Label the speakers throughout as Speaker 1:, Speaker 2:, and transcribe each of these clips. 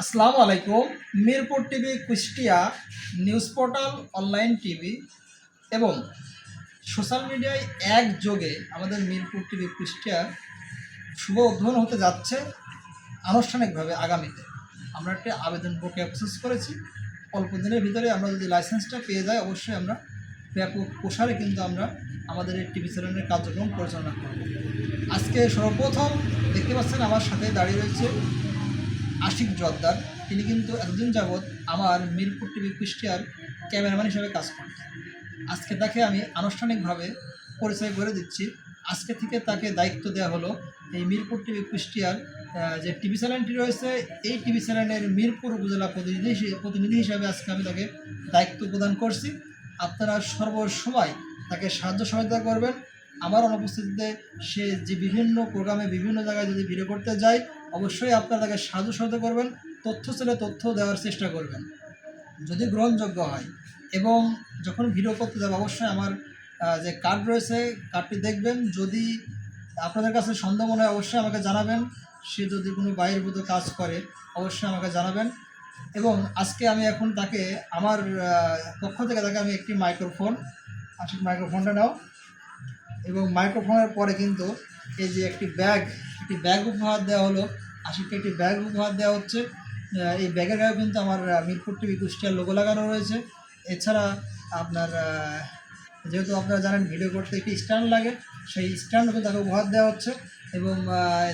Speaker 1: আসসালামু আলাইকুম। Mirpur TV, Kushtia news portal, online TV এবং সোশ্যাল মিডিয়ায় একযোগে আমাদের মিরপুর টিভি, কুষ্টিয়া শুভ উদ্বোধন হতে যাচ্ছে আনুষ্ঠানিকভাবে আগামীতে। আমরা একটি আবেদন প্রক্রিয়া প্রসেস করেছি। অল্প দিনের ভিতরে আমরা যদি লাইসেন্সটা পেয়ে যাই, অবশ্যই আমরা ব্যাপক প্রসারে কিন্তু আমরা আমাদের এই টিভি চ্যানেলের কার্যক্রম পরিচালনা করব। আজকে সর্বপ্রথম দেখতে পাচ্ছেন আমার সাথে দাঁড়িয়ে রয়েছে আশিক জর্দার। তিনি কিন্তু এতদিন যাবৎ আমার মিরপুর টিভি কুষ্টিয়ার ক্যামেরাম্যান হিসেবে কাজ করতেন আজকে তাকে আমি আনুষ্ঠানিকভাবে পরিচয় করে দিচ্ছি। আজকে থেকে তাকে দায়িত্ব দেওয়া হলো এই মিরপুর টিভি কুষ্টিয়ার যে টিভি চ্যানেলটি রয়েছে, এই টিভি চ্যানেলের মিরপুর উপজেলা প্রতিনিধি প্রতিনিধি হিসাবে আজকে আমি তাকে দায়িত্ব প্রদান করছি। আপনারা সর্বসময় তাকে সাহায্য সহায়তা করবেন। আমার অনুপস্থিতিতে সে যে বিভিন্ন প্রোগ্রামে বিভিন্ন জায়গায় যদি ভিডিও করতে যায়, অবশ্যই আপনারা তাকে সাধু সাধু করবেন, তথ্য ছেলে তথ্য দেওয়ার চেষ্টা করবেন। যদি গ্রহণযোগ্য হয় এবং যখন ভিডিও করতে যাবে, অবশ্যই আমার যে কার্ড রয়েছে কার্ডটি দেখবেন। যদি আপনাদের কাছে সন্দেহ মনে হয়, অবশ্যই আমাকে জানাবেন। সে যদি কোনো বহির্ভূত কাজ করে, অবশ্যই আমাকে জানাবেন। এবং আজকে আমি এখন তাকে, আমার পক্ষ থেকে তাকে আমি একটি মাইক্রোফোন আসলে মাইক্রোফোনটা নাও। এবং মাইক্রোফোনের পরে কিন্তু এই যে একটি ব্যাগ একটি ব্যাগ উপহার দেওয়া হলো। আশিককে একটি ব্যাগ উপহার দেওয়া হচ্ছে। এই ব্যাগের গায়ে কিন্তু আমার মিরপুর টিভি কুষ্টিয়ার লোগো লাগানো রয়েছে। এছাড়া আপনার যেহেতু আপনারা জানেন ভিডিও করতে একটি স্ট্যান্ড লাগে, সেই স্ট্যান্ডও কিন্তু তাকে উপহার দেওয়া হচ্ছে। এবং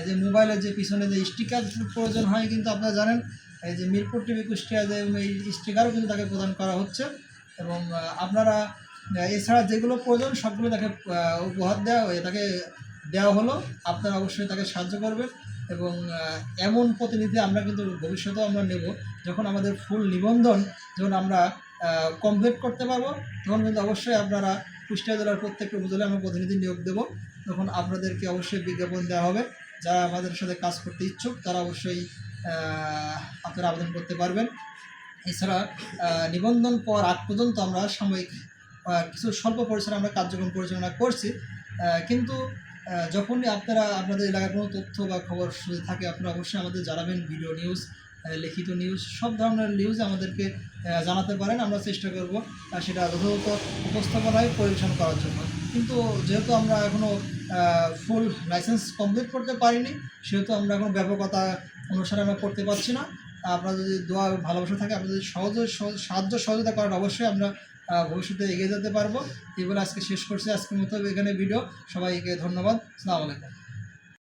Speaker 1: যে মোবাইলের যে পিছনে যে স্টিকার প্রয়োজন হয় কিন্তু আপনারা জানেন, এই যে মিরপুর টিভি কুষ্টিয়া যে এই স্টিকারও কিন্তু তাকে প্রদান করা হচ্ছে। এবং আপনারা এছাড়া যেগুলো প্রয়োজন সবগুলো তাকে উপহার দেওয়া হয়ে, তাকে দেওয়া হলো। আপনারা অবশ্যই তাকে সাহায্য করবেন এবং এমন প্রতিনিধি আমরা কিন্তু ভবিষ্যতেও আমরা নেব যখন আমাদের ফুল নিবন্ধন যখন আমরা কমপ্লিট করতে পারব, তখন কিন্তু অবশ্যই আপনারা কুষ্টিয়া জেলার প্রত্যেকটা উপজেলায় আমরা প্রতিনিধি নিয়োগ দেব। তখন আপনাদেরকে অবশ্যই বিজ্ঞাপন দেওয়া হবে। যারা আমাদের সাথে কাজ করতে ইচ্ছুক, তারা অবশ্যই আপনারা আবেদন করতে পারবেন। এছাড়া নিবন্ধন পর আগ পর্যন্ত আমরা সাময়িক কিছু স্বল্প পরিসরে আমরা কার্যক্রম পরিচালনা করছি কিন্তু যখনই আপনারা আপনাদের এলাকার কোনো তথ্য বা খবর থাকে, আপনারা অবশ্যই আমাদের জানাবেন, ভিডিও নিউজ লিখিত নিউজ, সব ধরনের নিউজ আমাদেরকে জানাতে পারেন, আমরা চেষ্টা করব সেটা যথাযথ উপস্থাপনায় পরিবেশন করার জন্য। কিন্তু যেহেতু আমরা এখনও ফুল লাইসেন্স কমপ্লিট করতে পারিনি, সেহেতু আমরা এখন ব্যাপকতা অনুসারে আমরা করতে পারছি না। আপনার যদি দোয়া ভালোবাসা থাকে, আপনাদের সহজ, সাহায্য সহযোগিতা করেন, অবশ্যই আমরা ভবিষ্যতে এগিয়ে যেতে পারব। এই বলে আজকে শেষ করছি। আজকের মতো এখানে ভিডিও সবাইকে ধন্যবাদ। সালামালাইকুম